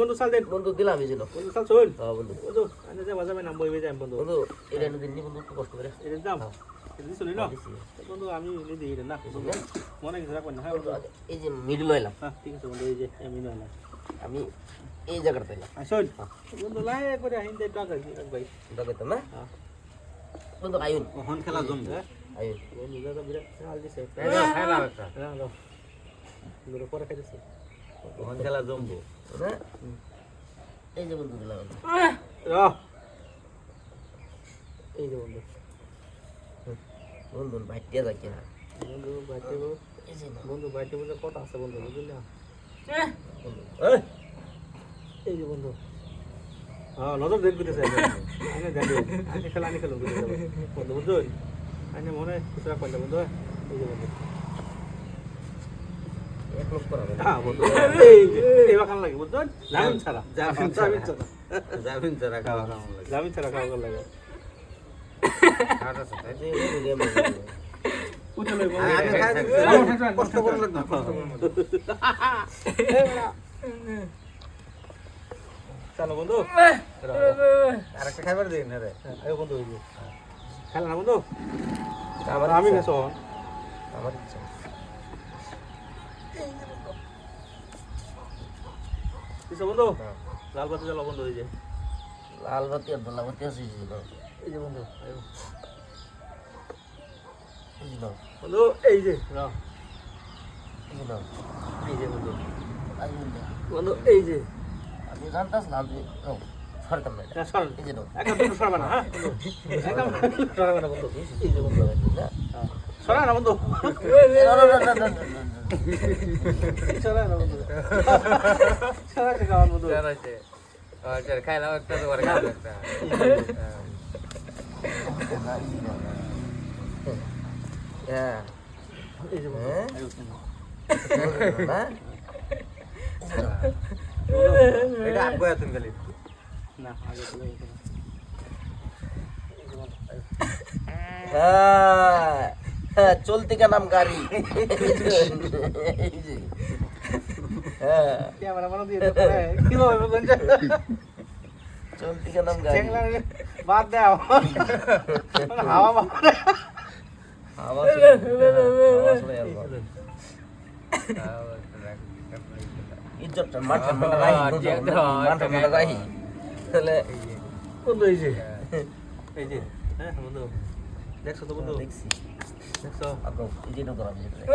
বন্ধু চাল দেন। বন্ধু দিলাম এই ছিল বন্ধু চাল শোন হ্যাঁ বন্ধু। বন্ধু আনে যে বাজাবে নাম বইবে যাই বন্ধু। বন্ধু এটা এনে দিননি বন্ধু একটু কষ্ট করে। এটা দাম। এটা দিছ না দিছি। বন্ধু আমি এনে দিই এটা না। মনে কিছু রাখবেন না। হ্যাঁ বন্ধু, বন্ধু এই যে মিডিল হইলাম হ্যাঁ ঠিক আছে বন্ধু এই যে আমি নয় আমি এই জায়গাটা পাইলাম আসুন বন্ধু লাই করে আহিন দে টাকা ভাই দেখো না? হ্যাঁ। বন্ধু আয়ুন কখন খেলা জমবে? হ্যাঁ আয়ুন বন্ধু দাদা বিরাট চাল দিছে। খেলা একটা। হ্যাঁ বন্ধু পরে খাইতেছে। কখন খেলা জমবো। এই যে বন্ধু দিলাম রাহ এই যে বন্ধু। বন্ধু ভাইটিয়া যাচ্ছে না বন্ধু বাইতে যে বন্ধু কত আছে বন্ধু বুঝলি বন্ধু এই! এই যে বন্ধু। হ্যাঁ নজর দেখ করতেছে আনে দেখ আনে খেলা আনে খেলো বন্ধু বন্ধু আনে মনে রাখবেন না বন্ধু এই যে বন্ধু। কষ্ট করে লাগবে চলো বন্ধু। আরেকটা খাইবার দিন রে আয় বন্ধু এই যে। খেলা না বন্ধু? আমার আমি। গেছো আমার ইচ্ছা। বন্ধু? হ্যাঁ। লাল বাতি জ্বালা বন্ধু এই যে। লাল বাতি আর দোলা বাতি আছে এই যে নাও। বন্ধু এই যে। এই যে রাও এই এই যে বন্ধু। আয়ুন না। বন্ধু এই যে। আমি জানতাম যে সরকার না এটা। না সর এই যে দুটো সরবে না হ্যাঁ বন্ধু একদম সরবে না বন্ধু এই যে বন্ধু না হ্যাঁ। সরা না বন্ধু না, না, না, না, না, না, না। সরা না বন্ধু সরা থেকে আমার বন্ধু খাইলাম একটা তো করে খাইলাম একটা হ্যাঁ এই যে বন্ধু হ্যাঁ? আয়ো। না? এটা আগ বয়া তুমি খালি না আগে তো এই যে। এই যে বন্ধু, আয়ো। হ্যাঁ, হ্যাঁ, চলতি কা নাম গাড়ি। হ্যাঁ চলতি কা নাম গাড়ি। বাদ দাও হাওয়া। ইজ্জতটা সম্মানটা তাহলে বন্ধু এই যে। এই যে হ্যাঁ বন্ধু দেখছ তো বন্ধু? দেখছি। দেখছ আগ্রহ, এই যে ঢোকো না, এই যে ঢোকো।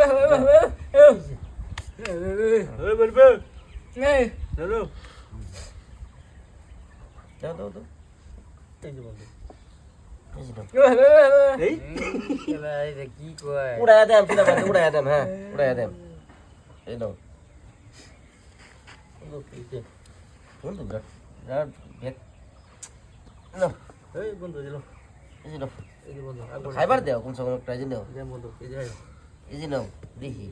এই বলবে হ্যালো দাও, দাও, দাও। এই যে বন্ধু এই যে ঢোকো। এই কি কয় উড়াইয়া দেন, চিন্তা বাদ দিয়ে উড়াইয়া দেন, হ্যাঁ, উড়াইয়া দেন। এই নাও। বন্ধু এই যে বন্ধু, বিরাট- বিরাট ভেক- নাও, এই বন্ধু দিল এই যে খাইবার দেও কমসে কম একটা এই যে নাও। এই যে বন্ধু এই যে এই যে নাও, দেখি।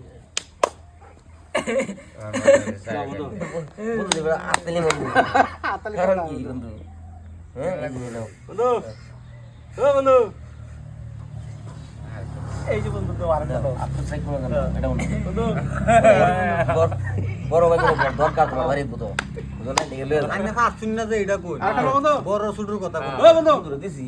বন্ধু বন্ধু দেবে আতলি বন্ধু। হাতালি কারণ কি বন্ধু? হ্যাঁ এই যে নাও। বন্ধু ও বন্ধু। এই যে বন্ধু তো আরেকটা দাও, দাও আপনার সাইড করে দেন, এটা বন্ধু। বন্ধু। বড়- বড় ভাই কোনো দরকার তোমার বাড়ির বুঝো বুঝো না এদিকে লয়ে যাও। আইনা শুন না যে এটা কই। বড় শুটুর কথা কই বন্ধু। দিছি।